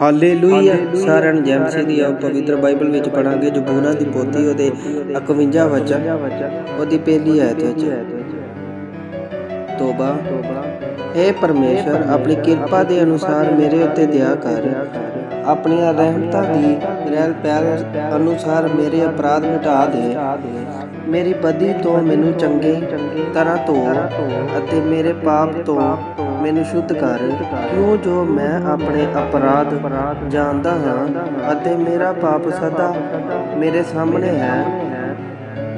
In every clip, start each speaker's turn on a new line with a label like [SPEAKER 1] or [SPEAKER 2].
[SPEAKER 1] Hallelujah. ਸਾਰਿਆਂ ਨੂੰ ਜੈ ਮਸੀਹ ਦੀ ਆਓ। ਪਵਿੱਤਰ ਬਾਈਬਲ ਵਿੱਚ ਪੜਾਂਗੇ ਜਬੂਰਾਂ ਦੀ ਪੋਥੀ ਉਹਦੇ 51 ਵਚਨ ਉਹਦੀ ਪਹਿਲੀ ਆਇਤ ਵਿੱਚ। ਤੋਬਾ हे ਪਰਮੇਸ਼ਰ ਆਪਣੀ ਕਿਰਪਾ ਦੇ ਅਨੁਸਾਰ ਮੇਰੇ ਉੱਤੇ ਦਇਆ ਕਰ। ਆਪਣੀਆਂ ਰਹਿਮਤਾਂ ਦੀ ਰਹਿਲ ਪਹਿਲ ਅਨੁਸਾਰ ਮੇਰੇ ਅਪਰਾਧ ਮਿਟਾ ਦੇ। ਮੇਰੀ ਬਦੀ ਤੋਂ ਮੈਨੂੰ ਚੰਗੇ ਤਰ੍ਹਾਂ ਧੋ ਅਤੇ ਮੇਰੇ ਪਾਪ ਤੋਂ ਮੈਨੂੰ ਸ਼ੁੱਧ ਕਰ। ਕਿਉਂ ਜੋ ਮੈਂ ਆਪਣੇ ਅਪਰਾਧ ਜਾਣਦਾ ਹਾਂ ਅਤੇ ਮੇਰਾ ਪਾਪ ਸਦਾ ਮੇਰੇ ਸਾਹਮਣੇ ਹੈ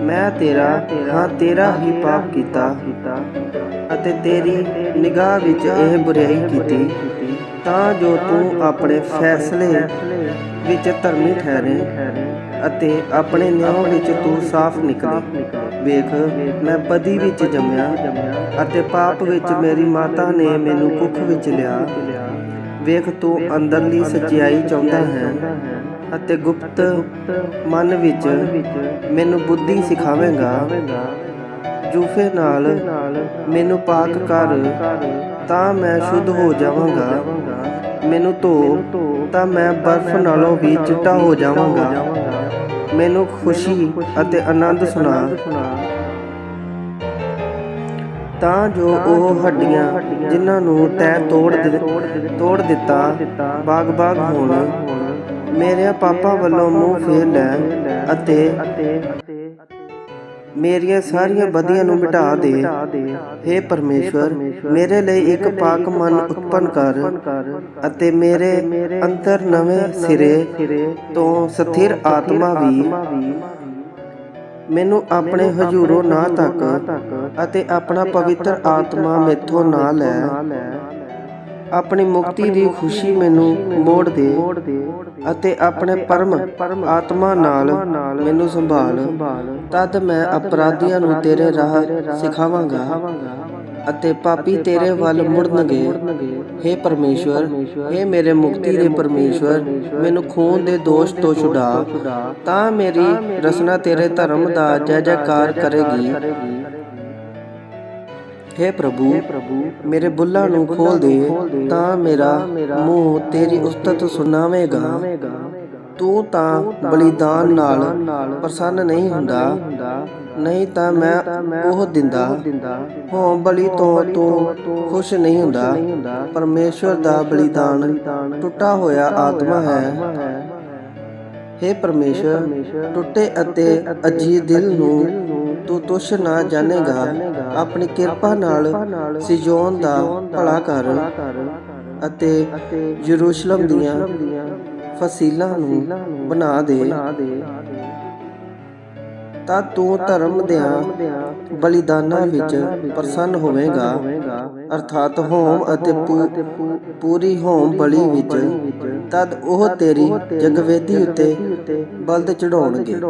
[SPEAKER 1] ਮੈਂ ਤੇਰਾ ਹਾਂ, ਤੇਰਾ ਹੀ ਪਾਪ ਕੀਤਾ ਅਤੇ ਤੇਰੀ ਨਿਗਾਹ ਵਿੱਚ ਇਹ ਬੁਰਾਈ ਕੀਤੀ। ਤਾਂ ਜੋ ਤੂੰ ਆਪਣੇ ਫੈਸਲੇ ਵਿੱਚ ਧਰਮੀ ਠਹਿਰੇ ਅਤੇ ਆਪਣੇ ਨਿਆਂ ਵਿੱਚ ਤੂੰ ਸਾਫ਼ ਨਿਕਲੇ। ਵੇਖ, ਮੈਂ ਬਦੀ ਵਿੱਚ ਜੰਮਿਆ ਅਤੇ ਪਾਪ ਵਿੱਚ ਮੇਰੀ ਮਾਤਾ ਨੇ ਮੈਨੂੰ ਕੁੱਖ ਵਿੱਚ ਲਿਆ। ਵੇਖ, ਤੂੰ ਅੰਦਰਲੀ ਸੱਚਾਈ ਚਾਹੁੰਦਾ ਹੈ ਅਤੇ ਗੁਪਤ ਮਨ ਵਿੱਚ ਮੈਨੂੰ ਬੁੱਧੀ ਸਿਖਾਵੇਂਗਾ। ਜੂਫੇ ਨਾਲ ਮੈਨੂੰ ਪਾਕ ਕਰ, ਤਾਂ ਮੈਂ ਸ਼ੁੱਧ ਹੋ ਜਾਵਾਂਗਾ। ਮੈਨੂੰ ਧੋ, ਤਾਂ ਮੈਂ ਬਰਫ਼ ਨਾਲੋਂ ਵੀ ਚਿੱਟਾ ਹੋ ਜਾਵਾਂਗਾ। ਮੈਨੂੰ ਖੁਸ਼ੀ ਅਤੇ ਆਨੰਦ ਸੁਣਾ। ਤਾਂ ਜੋ ਉਹ ਹੱਡੀਆਂ ਜਿਨ੍ਹਾਂ ਨੂੰ ਤੈ ਤੋੜ ਤੋੜ ਦਿੱਤਾ, ਬਾਗ-ਬਾਗ ਹੋਣ। ਮੇਰੇ ਪਾਪਾ ਵੱਲੋਂ ਮੂੰਹ ਫੇਰ ਲੈ ਅਤੇ ਮੇਰੀਆਂ ਸਾਰੀਆਂ ਬਦੀਆਂ ਨੂੰ ਮਿਟਾ ਦੇ। हे ਪਰਮੇਸ਼ਵਰ, ਮੇਰੇ ਲਈ ਇੱਕ ਪਾਕ ਮਨ ਉਤਪਨ ਕਰ ਅਤੇ ਮੇਰੇ ਅੰਦਰ ਨਵੇਂ ਸਿਰੇ ਤੋਂ ਸਥਿਰ ਆਤਮਾ ਵੀ। ਮੈਨੂੰ ਆਪਣੇ ਹਜ਼ੂਰੋਂ ਨਾ ਤੱਕ ਅਤੇ ਆਪਣਾ ਪਵਿੱਤਰ ਆਤਮਾ ਮੇਥੋਂ ਨਾ ਲੈ। ਆਪਣੀ ਮੁਕਤੀ ਦੀ ਖੁਸ਼ੀ ਮੈਨੂੰ ਮੋੜ ਦੇ ਅਤੇ ਆਪਣੇ ਪਰਮ ਆਤਮਾ ਨਾਲ ਮੈਨੂੰ ਸੰਭਾਲ। ਤਦ ਮੈਂ ਅਪਰਾਧੀਆਂ ਨੂੰ ਤੇਰੇ ਰਾਹ ਸਿਖਾਵਾਂਗਾ ਅਤੇ ਪਾਪੀ ਤੇਰੇ ਵੱਲ ਮੁੜਨਗੇ हे ਪਰਮੇਸ਼ਵਰ हे ਮੇਰੇ ਮੁਕਤੀ ਦੇ ਪਰਮੇਸ਼ਵਰ, ਮੈਨੂੰ ਖੂਨ ਦੇ ਦੋਸ਼ ਤੋਂ ਛੁਡਾ। ਤਾਂ ਮੇਰੀ ਰਸਨਾ ਤੇਰੇ ਧਰਮ ਦਾ ਜੈ ਜੈਕਾਰ ਕਰੇਗੀ। हे ਪ੍ਰਭੂ, ਮੇਰੇ ਬੁੱਲਾਂ ਨੂੰ ਖੋਲ ਦੇ, ਤਾਂ ਮੇਰਾ ਮੂੰਹ ਤੇਰੀ ਉਸਤਤ ਸੁਣਾਵੇਗਾ। ਤੂੰ ਤਾਂ ਬਲੀਦਾਨ ਨਾਲ ਪ੍ਰਸੰਨ ਨਹੀਂ ਹੁੰਦਾ, ਨਹੀਂ ਤਾਂ ਮੈਂ ਉਹ ਦਿੰਦਾ। ਹੋ, ਬਲੀ ਤੋਂ ਤੂੰ ਖੁਸ਼ ਨਹੀਂ ਹੁੰਦਾ, ਪਰਮੇਸ਼ਵਰ ਦਾ ਬਲੀਦਾਨ ਟੁੱਟਾ ਹੋਇਆ ਆਤਮਾ ਹੈ। हे ਪਰਮੇਸ਼ਰ ਟੁੱਟੇ ਅਤੇ ਅਜੀਬ ਦਿਲ ਨੂੰ ਤੂੰ ਤੁਸ਼ ਨਾ ਜਾਣੇਗਾ। ਆਪਣੀ ਕਿਰਪਾ ਨਾਲ ਸਿਜੋਨ ਦਾ ਭਲਾ ਕਰ ਅਤੇ ਯਰੂਸ਼ਲਮ ਦੀਆਂ ਫਸੀਲਾਂ ਨੂੰ ਬਣਾ ਦੇ। ਤਾਂ ਤੂੰ ਧਰਮ ਦਿਆਂ ਬਲੀਦਾਨਾਂ ਵਿੱਚ ਪ੍ਰਸੰਨ ਹੋਵੇਂਗਾ। ਅਰਥਾਤ ਹੋਮ ਅਤੇ ਪੂਰੀ ਹੋਮ ਬਲੀ ਵਿੱਚ ਤਦ ਉਹ ਤੇਰੀ ਜਗਵੇਦੀ ਉੱਤੇ ਬਲਦ ਚੜਾਉਣਗੇ